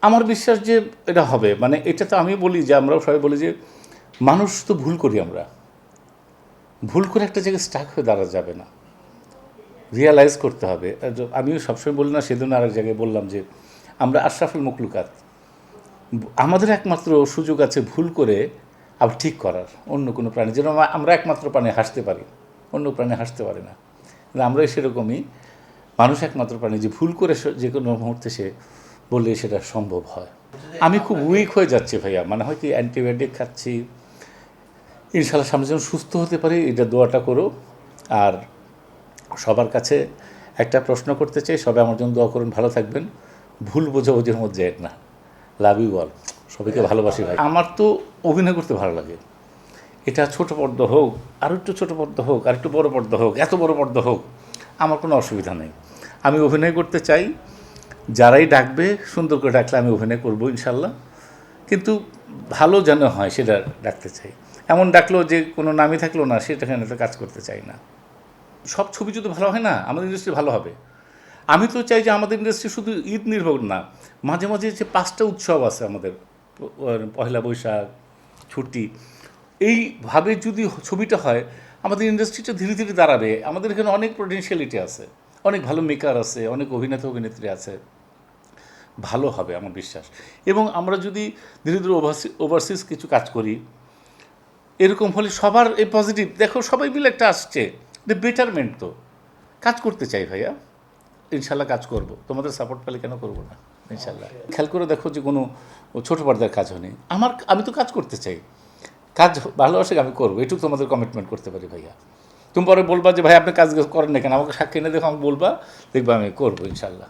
আমার বিশ্বাস যে এটা হবে। মানে এটা তো আমি বলি যে, আমরাও সবাই বলি যে, মানুষ তো ভুল করি আমরা। ভুল করে একটা জায়গায় স্টাক হয়ে দাঁড়া যাবে না। রিয়ালাইজ করতে হবে। আমিও সবসময় বলি না সেদিন আরেক জায়গায় বললাম যে, আমরা আশরাফুল মকলুকাত। আমাদের একমাত্র সুযোগ আছে ভুল করে আবার ঠিক করার। অন্য কোনো প্রাণী। যেন আমরা একমাত্র প্রাণী হাসতে পারি। অন্য প্রাণী হাসতে পারে না। আমরাই সেরকমই। মানুষ একমাত্র প্রাণী যে ভুল করে যে কোনো মুহূর্তে সে বললে সেটা সম্ভব হয়। আমি খুব উইক হয়ে যাচ্ছি ভাইয়া। মানে হয় কি অ্যান্টিবায়োটিক খাচ্ছি। ইনশাল্লাহ সামনে যেন সুস্থ হতে পারি, এটা দোয়াটা করো। আর সবার কাছে একটা প্রশ্ন করতে চাই, সবাই আমার জন্য দোয়া করুন, ভালো থাকবেন। ভুল বোঝাবুঝির মধ্যে এক না। লাভ ইউ অল সবাইকে ভালোবাসি ভাই। আমার তো অভিনয় করতে ভালো লাগে। এটা ছোট পর্দা হোক, আর একটু ছোট পর্দা হোক, আর একটু বড় পর্দা হোক, এত বড় পর্দা হোক, আমার কোনো অসুবিধা নেই। আমি অভিনয় করতে চাই। যারাই ডাকবে, সুন্দর করে ডাকলে আমি অভিনয় করব ইনশাল্লাহ। কিন্তু ভালো যেন হয় সেটা ডাকতে চাই। এমন ডাকলেও যে কোনো নামই থাকল না সেটাখানে তো কাজ করতে চাই না। সব ছবি যদি ভালো হয় না, আমাদের ইন্ডাস্ট্রি ভালো হবে। আমি তো চাই যে আমাদের ইন্ডাস্ট্রি শুধু ঈদ নির্ভর না, মাঝে মাঝে যে পাঁচটা উৎসব আছে আমাদের প- পহেলা বৈশাখ, ছুটি, এইভাবে যদি ছবিটা হয়, আমাদের ইন্ডাস্ট্রিটা ধীরে ধীরে দাঁড়াবে। আমাদের এখানে অনেক পোটেনশিয়ালিটি আছে। অনেক ভালো মেকার আছে অনেক অভিনেতা অভিনেত্রী আছে। ভালো হবে আমার বিশ্বাস। এবং আমরা যদি ধীরে ধীরে ওভারসি ওভারসিজ কিছু কাজ করি এরকম হলে সবার এই পজিটিভ দেখো সবাই মিলে একটা আসছে এটা বেটারমেন্ট তো। কাজ করতে চাই ভাইয়া। ইনশাল্লাহ কাজ করব। তোমাদের সাপোর্ট পেলে কেন করব না? ইনশাল্লাহ খেয়াল করে দেখো যে কোনো ছোটো পর্দার কাজ হয়নি। আমার আমি তো কাজ করতে চাই। কাজ ভালোবাসে আমি করব এটুকু তোমাদের কমিটমেন্ট করতে পারি ভাইয়া। তুমি পরে বলবা যে, ভাই, আপনি কাজ করেন না কেন? আমাকে সাক্ষী না দেখো, আমাকে বলবা, দেখবা আমি করব ইনশাল্লাহ।